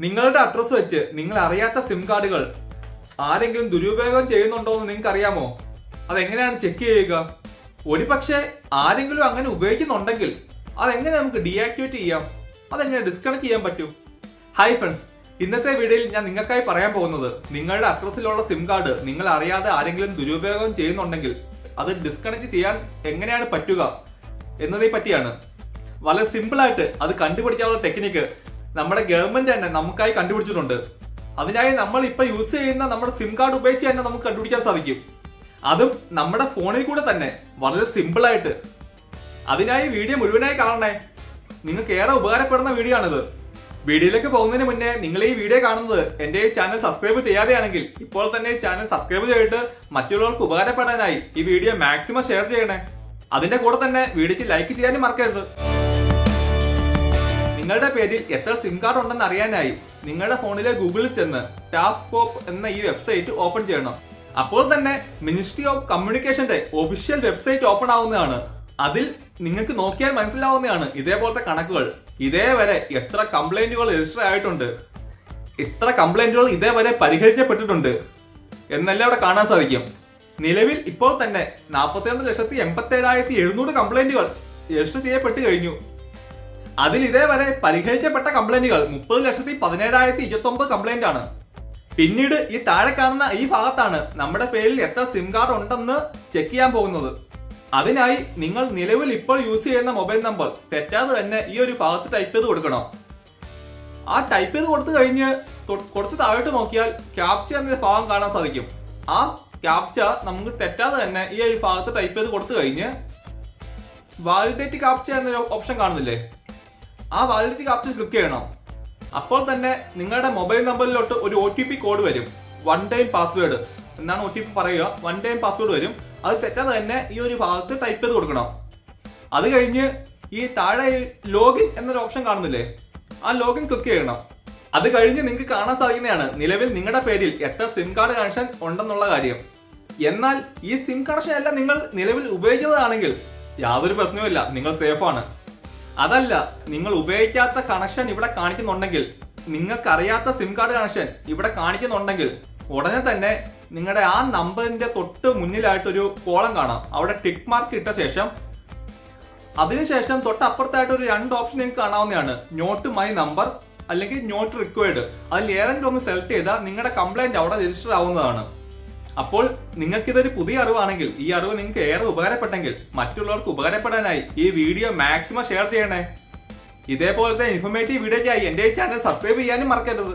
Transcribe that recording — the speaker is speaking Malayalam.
നിങ്ങളുടെ അഡ്രസ്സ് വെച്ച് നിങ്ങൾ അറിയാത്ത സിം കാർഡുകൾ ആരെങ്കിലും ദുരുപയോഗം ചെയ്യുന്നുണ്ടോ എന്ന് നിങ്ങൾക്ക് അറിയാമോ അതെങ്ങനെയാണ് ചെക്ക് ചെയ്യുക? ഒരു പക്ഷേ ആരെങ്കിലും അങ്ങനെ ഉപയോഗിക്കുന്നുണ്ടെങ്കിൽ അതെങ്ങനെ നമുക്ക് ഡീആക്ടിവേറ്റ് ചെയ്യാം? അതെങ്ങനെ ഡിസ്കണക്ട് ചെയ്യാൻ പറ്റും? ഹായ് ഫ്രണ്ട്സ് ഇന്നത്തെ വീഡിയോയിൽ ഞാൻ നിങ്ങൾക്കായി പറയാൻ പോകുന്നത് നിങ്ങളുടെ അഡ്രസ്സിലുള്ള സിം കാർഡ് നിങ്ങൾ അറിയാതെ ആരെങ്കിലും ദുരുപയോഗം ചെയ്യുന്നുണ്ടെങ്കിൽ അത് ഡിസ്കണക്ട് ചെയ്യാൻ എങ്ങനെയാണ് പറ്റുക എന്നതിനെ പറ്റിയാണ് വളരെ സിമ്പിളായിട്ട് അത് കണ്ടുപിടിക്കാനുള്ള ടെക്നിക്ക് നമ്മുടെ ഗവൺമെന്റ് തന്നെ നമുക്കായി കണ്ടുപിടിച്ചിട്ടുണ്ട്. അതിനായി നമ്മൾ ഇപ്പൊ യൂസ് ചെയ്യുന്ന നമ്മുടെ സിം കാർഡ് ഉപയോഗിച്ച് തന്നെ നമുക്ക് കണ്ടുപിടിക്കാൻ സാധിക്കും. അതും നമ്മുടെ ഫോണിൽ കൂടെ തന്നെ വളരെ സിമ്പിൾ ആയിട്ട്. അതിനായി വീഡിയോ മുഴുവനായി കാണണേ. നിങ്ങൾക്ക് ഏറെ ഉപകാരപ്പെടുന്ന വീഡിയോ ആണിത്. വീഡിയോയിലേക്ക് പോകുന്നതിന് മുന്നേ നിങ്ങൾ ഈ വീഡിയോ കാണുന്നത് എന്റെ ഈ ചാനൽ സബ്സ്ക്രൈബ് ചെയ്യാതെയാണെങ്കിൽ ഇപ്പോൾ തന്നെ ചാനൽ സബ്സ്ക്രൈബ് ചെയ്തിട്ട് മറ്റുള്ളവർക്ക് ഉപകാരപ്പെടാനായി ഈ വീഡിയോ മാക്സിമം ഷെയർ ചെയ്യണേ. അതിന്റെ കൂടെ തന്നെ വീഡിയോക്ക് ലൈക്ക് ചെയ്യാനും മറക്കരുത്. നിങ്ങളുടെ പേരിൽ എത്ര സിം കാർഡ് ഉണ്ടെന്ന് അറിയാനായി നിങ്ങളുടെ ഫോണിലെ ഗൂഗിളിൽ ചെന്ന് ടാഫ് കോപ്പ് എന്ന ഈ വെബ്സൈറ്റ് ഓപ്പൺ ചെയ്യണം. അപ്പോൾ തന്നെ മിനിസ്ട്രി ഓഫ് കമ്മ്യൂണിക്കേഷന്റെ ഒഫീഷ്യൽ വെബ്സൈറ്റ് ഓപ്പൺ ആവുന്നതാണ്. അതിൽ നിങ്ങൾക്ക് നോക്കിയാൽ മനസ്സിലാവുന്നതാണ് ഇതേപോലത്തെ കണക്കുകൾ. ഇതേവരെ എത്ര കംപ്ലൈന്റുകൾ രജിസ്റ്റർ ആയിട്ടുണ്ട്. എത്ര കംപ്ലൈന്റുകൾ ഇതേവരെ പരിഹരിക്കപ്പെട്ടിട്ടുണ്ട്. എന്നെല്ലാം അവിടെ കാണാൻ സാധിക്കും. നിലവിൽ ഇപ്പോൾ തന്നെ നാൽപ്പത്തിരണ്ട് ലക്ഷത്തി എൺപത്തി ഏഴായിരത്തി എഴുന്നൂറ് കംപ്ലൈന്റുകൾ രജിസ്റ്റർ ചെയ്യപ്പെട്ട് കഴിഞ്ഞു. അതിൽ ഇതേവരെ പരിഹരിക്കപ്പെട്ട കംപ്ലൈന്റുകൾ മുപ്പത് ലക്ഷത്തി പതിനേഴായിരത്തി ഇരുപത്തി ഒമ്പത് കംപ്ലൈന്റ് ആണ്. പിന്നീട് ഈ താഴെ കാണുന്ന ഈ ഭാഗത്താണ് നമ്മുടെ പേരിൽ എത്ര സിം കാർഡ് ഉണ്ടെന്ന് ചെക്ക് ചെയ്യാൻ പോകുന്നത്. അതിനായി നിങ്ങൾ നിലവിൽ ഇപ്പോൾ യൂസ് ചെയ്യുന്ന മൊബൈൽ നമ്പർ തെറ്റാതെ തന്നെ ഈ ഒരു ഭാഗത്ത് ടൈപ്പ് ചെയ്ത് കൊടുക്കണം. ആ ടൈപ്പ് ചെയ്ത് കൊടുത്തു കഴിഞ്ഞ് കുറച്ച് താഴോട്ട് നോക്കിയാൽ ക്യാപ്ച എന്ന ഭാഗം കാണാൻ സാധിക്കും. ആ ക്യാപ്ച നമുക്ക് തെറ്റാതെ തന്നെ ഈ ഒരു ഭാഗത്ത് ടൈപ്പ് ചെയ്ത് കൊടുത്തു കഴിഞ്ഞ് വാലിഡേറ്റ് ക്യാപ്ച എന്നൊരു ഓപ്ഷൻ കാണുന്നില്ലേ? ആ വാലിഡിറ്റി ക്യാപ്ചർ ക്ലിക്ക് ചെയ്യണം. അപ്പോൾ തന്നെ നിങ്ങളുടെ മൊബൈൽ നമ്പറിലോട്ട് ഒരു ഒ ടി പി കോഡ് വരും. വൺ ടൈം പാസ്വേഡ് എന്നാണ് ഒ ടി പി പറയുക? വൺ ടൈം പാസ്വേഡ് വരും. അത് തെറ്റാതെ തന്നെ ഈ ഒരു ഭാഗത്ത് ടൈപ്പ് ചെയ്ത് കൊടുക്കണം. അത് കഴിഞ്ഞ് ഈ താഴെ ലോഗിൻ എന്നൊരു ഓപ്ഷൻ കാണുന്നില്ലേ? ആ ലോഗിൻ ക്ലിക്ക് ചെയ്യണം. അത് കഴിഞ്ഞ് നിങ്ങൾക്ക് കാണാൻ സാധിക്കുന്നതാണ്. നിലവിൽ നിങ്ങളുടെ പേരിൽ എത്ര സിം കാർഡ് കണക്ഷൻ ഉണ്ടെന്നുള്ള കാര്യം. എന്നാൽ ഈ സിം കണക്ഷൻ എല്ലാം നിങ്ങൾ നിലവിൽ ഉപയോഗിക്കുന്നതാണെങ്കിൽ യാതൊരു പ്രശ്നവുമില്ല. നിങ്ങൾ സേഫാണ് അതല്ല നിങ്ങൾ ഉപയോഗിക്കാത്ത കണക്ഷൻ ഇവിടെ കാണിക്കുന്നുണ്ടെങ്കിൽ നിങ്ങൾക്ക് അറിയാത്ത സിം കാർഡ് കണക്ഷൻ ഇവിടെ കാണിക്കുന്നുണ്ടെങ്കിൽ ഉടനെ തന്നെ നിങ്ങളുടെ ആ നമ്പറിന്റെ തൊട്ട് മുന്നിലായിട്ടൊരു കോളം കാണാം. അവിടെ ടിക്ക് മാർക്ക് ഇട്ട ശേഷം അതിനുശേഷം തൊട്ടപ്പുറത്തായിട്ട് ഒരു രണ്ട് ഓപ്ഷൻ നിങ്ങൾക്ക് കാണാവുന്നതാണ്. നോട്ട് മൈ നമ്പർ അല്ലെങ്കിൽ നോട്ട് റിക്വയർഡ് അതിൽ ഏതെങ്കിലും ഒന്ന് സെലക്ട് ചെയ്താൽ നിങ്ങളുടെ കംപ്ലൈന്റ് അവിടെ രജിസ്റ്റർ ആവുന്നതാണ്. അപ്പോൾ നിങ്ങൾക്കിതൊരു പുതിയ അറിവാണെങ്കിൽ ഈ അറിവ് നിങ്ങൾക്ക് ഏറെ ഉപകാരപ്പെട്ടെങ്കിൽ മറ്റുള്ളവർക്ക് ഉപകാരപ്പെടാനായി ഈ വീഡിയോ മാക്സിമം ഷെയർ ചെയ്യണേ. ഇതേപോലത്തെ ഇൻഫോർമേറ്റീവ് വീഡിയോയ്ക്കായി എന്റെ ചാനൽ സബ്സ്ക്രൈബ് ചെയ്യാനും മറക്കരുത്.